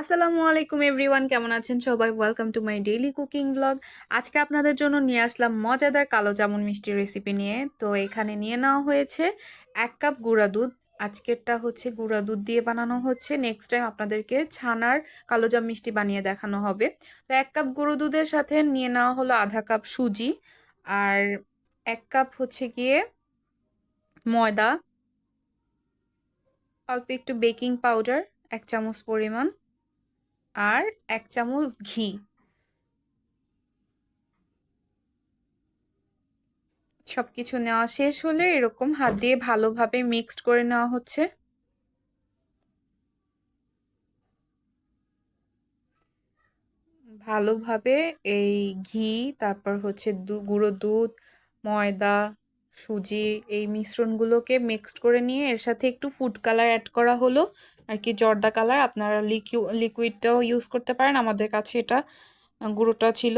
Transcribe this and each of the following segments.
আসসালামু আলাইকুম এভরিওয়ান, কেমন আছেন সবাই? Welcome to my daily cooking blog আজকে আপনাদের জন্য নিয়ে আসলাম মজাদার কালো জামুন মিষ্টি রেসিপি নিয়ে। তো এখানে নিয়ে নেওয়া হয়েছে এক কাপ গুঁড়া দুধ। আজকেরটা হচ্ছে গুঁড়া দুধ দিয়ে বানানো হচ্ছে। নেক্সট টাইম আপনাদেরকে ছানার কালো জাম মিষ্টি বানিয়ে দেখানো হবে। তো এক কাপ গুঁড়ো দুধের সাথে নিয়ে নেওয়া হলো আধা কাপ সুজি। আর এক কাপ হচ্ছে গিয়ে ময়দা। অল্প একটু বেকিং পাউডার, এক চামচ পরিমাণ। আর এক চামচ ঘি। সব কিছু নেওয়া শেষ হলে এরকম হাত দিয়ে ভালোভাবে মিক্সড করে নেওয়া হচ্ছে। ভালোভাবে এই ঘি, তারপর হচ্ছে দু, গুঁড়ো দুধ, ময়দা সুজি, এই মিশ্রণগুলোকে মিক্সড করে নিয়ে এর সাথে একটু ফুড কালার অ্যাড করা হলো। আর কি জর্দা কালার আপনারা লিকিউ লিকুইডটাও ইউজ করতে পারেন। আমাদের কাছে এটা গুঁড়োটা ছিল।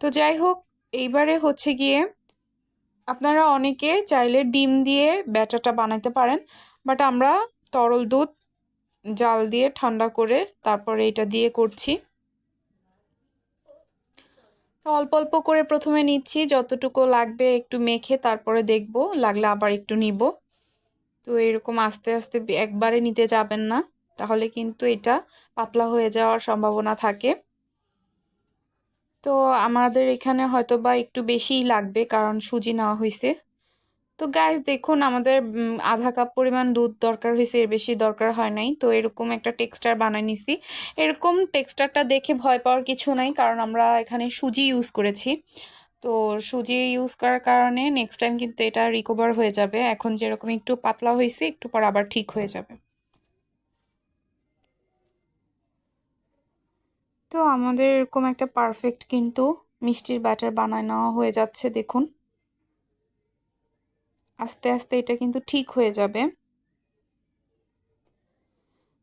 তো যাই হোক, এইবারে হচ্ছে গিয়ে আপনারা অনেকে চাইলে ডিম দিয়ে ব্যাটারটা বানাতে পারেন। বাট আমরা তরল দুধ, জাল দিয়ে ঠান্ডা করে তারপরে এটা দিয়ে করছি। অল্প অল্প করে প্রথমে নিচ্ছি, যতটুকু লাগবে একটু মেখে তারপরে দেখব, লাগলে আবার একটু নিব। তো এরকম আস্তে আস্তে একবারে নিতে যাবেন না, তাহলে কিন্তু এটা পাতলা হয়ে যাওয়ার সম্ভাবনা থাকে। তো আমাদের এখানে হয়তো বা একটু বেশিই লাগবে, কারণ সুজি নেওয়া হয়েছে তো গাইজ দেখুন আমাদের আধা কাপ পরিমাণ দুধ দরকার হয়েছে, এর বেশি দরকার হয় নাই। তো এরকম একটা টেক্সটার বানিয়ে নিছি। এরকম টেক্সটারটা দেখে ভয় পাওয়ার কিছু নাই, কারণ আমরা এখানে সুজি ইউজ করেছি। তো সুজি ইউজ করার কারণে নেক্সট টাইম কিন্তু এটা রিকভার হয়ে যাবে। এখন যেরকম একটু পাতলা হয়েছে, একটু পর আবার ঠিক হয়ে যাবে। তো আমাদের এরকম একটা পারফেক্ট কিন্তু মিষ্টির ব্যাটার বানায় নেওয়া হয়ে যাচ্ছে, দেখুন। আস্তে আস্তে এটা কিন্তু ঠিক হয়ে যাবে।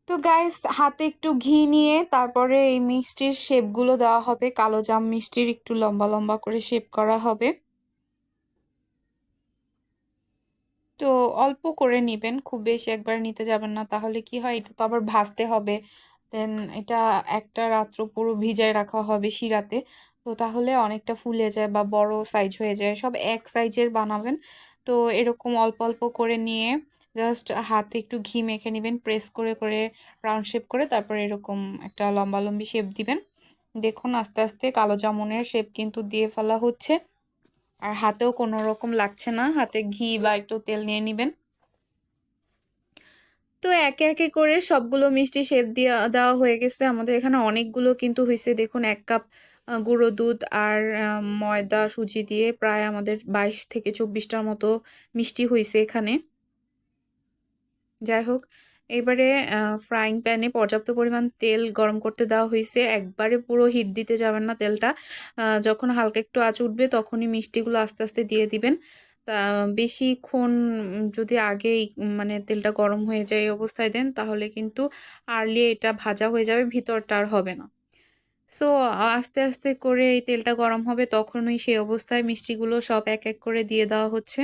তো গাইস হাতে একটু ঘি নিয়ে তারপরে এই মিষ্টির শেপগুলো দেওয়া হবে। কালো জাম মিষ্টির একটু লম্বা লম্বা করে শেপ করা হবে। তো অল্প করে নেবেন, খুব বেশি একবার নিতে যাবেন না, তাহলে কি হয়, এটা তো আবার ভাজতে হবে। দেন এটা একটা রাত্র পুরো ভিজায় রাখা হবে শিরাতে। তো তাহলে অনেকটা ফুলে যায় বা বড় সাইজ হয়ে যায়। সব এক সাইজের বানাবেন। তো এরকম অল্প অল্প করে নিয়ে জাস্ট হাতে একটু ঘি মেখে নেবেন প্রেস করে করে রাউন্ড শেপ করে তারপর এরকম একটা লম্বা, লম্বি শেপ দিবেন। দেখুন আস্তে আস্তে কালো জামুনের শেপ কিন্তু দিয়ে ফেলা হচ্ছে। আর হাতেও কোনো রকম লাগছে না, হাতে ঘি বা একটু তেল নিয়ে নেবেন। তো একে একে করে সবগুলো মিষ্টি শেপ দিয়ে দেওয়া হয়ে গেছে। আমাদের এখানে অনেকগুলো কিন্তু হয়েছে দেখুন এক কাপ গুঁড়ো দুধ আর ময়দা, সুজি দিয়ে প্রায় আমাদের বাইশ থেকে চব্বিশটার মতো মিষ্টি হয়েছে এখানে। যাই হোক, এবারে ফ্রাইং প্যানে পর্যাপ্ত পরিমাণ তেল গরম করতে দেওয়া হয়েছে একবারে পুরো হিট দিতে যাবেন না তেলটা। যখন হালকা একটু আঁচ উঠবে তখনই মিষ্টিগুলো আস্তে আস্তে দিয়ে দিবেন। তা বেশিক্ষণ যদি আগেই মানে তেলটা গরম হয়ে যায় এই অবস্থায় দেন তাহলে কিন্তু আর্লি এটা ভাজা হয়ে যাবে, ভিতরটা আর হবে না। সো, আস্তে আস্তে করে এই তেলটা গরম হবে তখনই সেই অবস্থায় মিষ্টিগুলো সব এক এক করে দিয়ে দেওয়া হচ্ছে।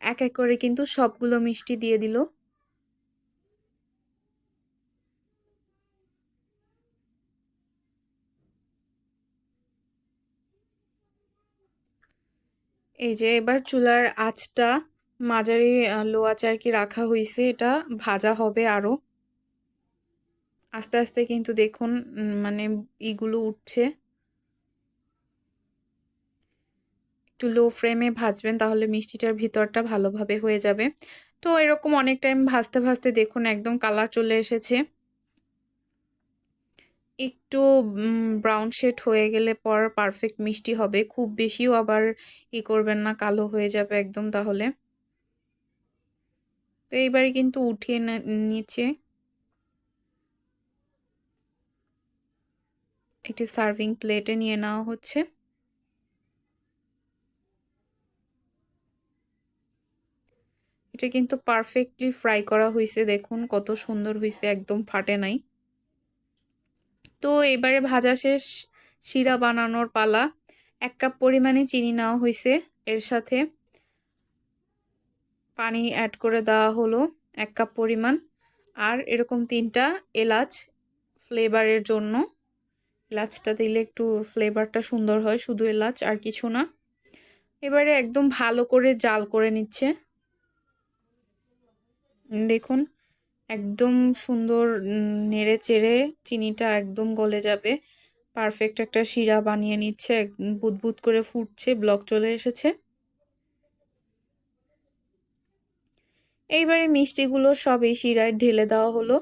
এক এক করে কিন্তু সবগুলো মিষ্টি দিয়ে দিল। এই যে এবার চুলার আঁচটা মাঝারি লো আঁচ আর কি রাখা হয়েছে এটা ভাজা হবে আরও আস্তে আস্তে কিন্তু দেখুন মানে ইগুলো উঠছে। একটু লো ফ্লেমে ভাজবেন, তাহলে মিষ্টিটার ভিতরটা ভালোভাবে হয়ে যাবে। তো এরকম অনেক টাইম ভাজতে ভাজতে দেখুন একদম কালার চলে এসেছে। একটু ব্রাউন শেড হয়ে গেলে পর পারফেক্ট মিষ্টি হবে। খুব বেশিও আবার ই করবেন না, কালো হয়ে যাবে একদম তাহলে। তো এইবারে কিন্তু উঠিয়ে নিচ্ছে একটি সার্ভিং প্লেটে নিয়ে নেওয়া হচ্ছে। এটা কিন্তু পারফেক্টলি ফ্রাই করা হয়েছে, দেখুন কত সুন্দর হয়েছে, একদম ফাটে নাই। তো এবারে ভাজা শেষ, শিরা বানানোর পালা। এক কাপ পরিমাণে চিনি নেওয়া হয়েছে, এর সাথে পানি অ্যাড করে দেওয়া হলো এক কাপ পরিমাণ। আর এরকম তিনটা এলাচ ফ্লেভারের জন্য এলাচটা দিলে একটু ফ্লেভারটা সুন্দর হয়, শুধু এলাচ আর কিছু না। এবারে একদম ভালো করে জাল করে নিচ্ছে। দেখুন, একদম সুন্দর নেড়ে চেড়ে চিনিটা একদম গলে যাবে। পারফেক্ট একটা শিরা বানিয়ে নিচ্ছে বুদবুদ করে ফুটছে, ব্লক চলে এসেছে। এইবারে মিষ্টিগুলো সব এই শিরায় ঢেলে দেওয়া হলো।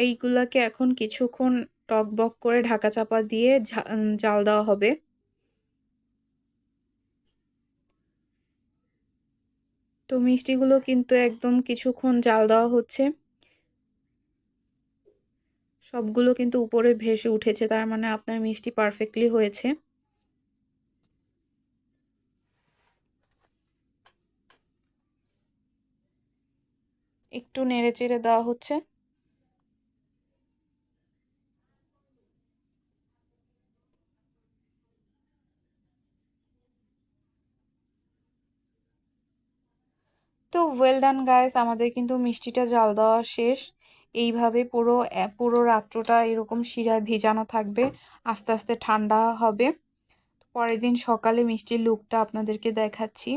এইগুলাকে এখন কিছুক্ষণ টক বক করে ঢাকা চাপা দিয়ে জাল দেওয়া হবে। তো মিষ্টিগুলো কিন্তু একদম কিছুক্ষণ জাল দেওয়া হচ্ছে। সবগুলো কিন্তু উপরে ভেসে উঠেছে, তার মানে আপনার মিষ্টি পারফেক্টলি হয়েছে। একটু নেড়ে চেড়ে দেওয়া হচ্ছে। তো ওয়েল ডান গায়েস আমাদের কিন্তু মিষ্টিটা জাল দেওয়া শেষ। এইভাবে পুরো পুরো রাত্রটা এরকম শিরায় ভেজানো থাকবে। আস্তে আস্তে ঠান্ডা হবে। পরের দিন সকালে মিষ্টির লুকটা আপনাদেরকে দেখাচ্ছি।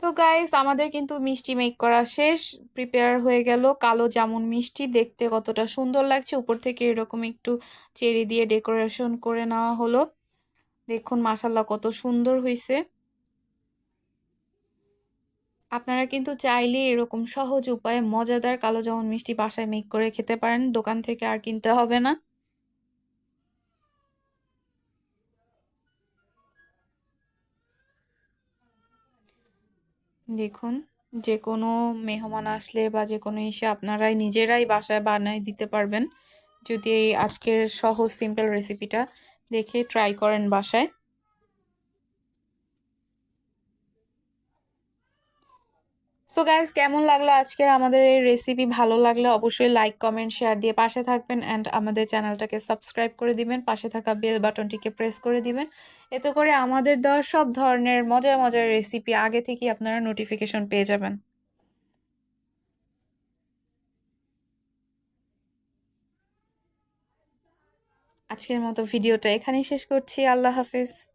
তো গাইস আমাদের কিন্তু মিষ্টি মেক করা শেষ। প্রিপেয়ার হয়ে গেল কালো জামুন মিষ্টি। দেখতে কতটা সুন্দর লাগছে। উপর থেকে এরকম একটু চেরি দিয়ে ডেকোরেশন করে নেওয়া হলো। দেখুন মাসাল্লাহ কত সুন্দর হয়েছে আপনারা কিন্তু চাইলে এরকম সহজ উপায়ে মজাদার কালো জামুন মিষ্টি বাসায় মেক করে খেতে পারেন। দোকান থেকে আর কিনতে হবে না। দেখুন যে কোনো মেহমান আসলে বা যে কোনো এসে আপনারাই নিজেরাই বাসায় বানায় দিতে পারবেন। যদি এই আজকের সহজ সিম্পল রেসিপিটা দেখে ট্রাই করেন বাসায়। সো গাইজ কেমন লাগল আজকের আমাদের এই রেসিপি ভালো লাগলে অবশ্যই লাইক কমেন্ট শেয়ার দিয়ে পাশে থাকবেন অ্যান্ড আমাদের চ্যানেলটাকে সাবস্ক্রাইব করে দিবেন। পাশে থাকা বেল বাটনটিকে প্রেস করে দিবেন। এতে করে আমাদের দেওয়া সব ধরনের মজার মজার রেসিপি আগে থেকেই আপনারা নোটিফিকেশন পেয়ে যাবেন। আজকের মতো ভিডিওটা এখানেই শেষ করছি। আল্লাহ হাফিজ।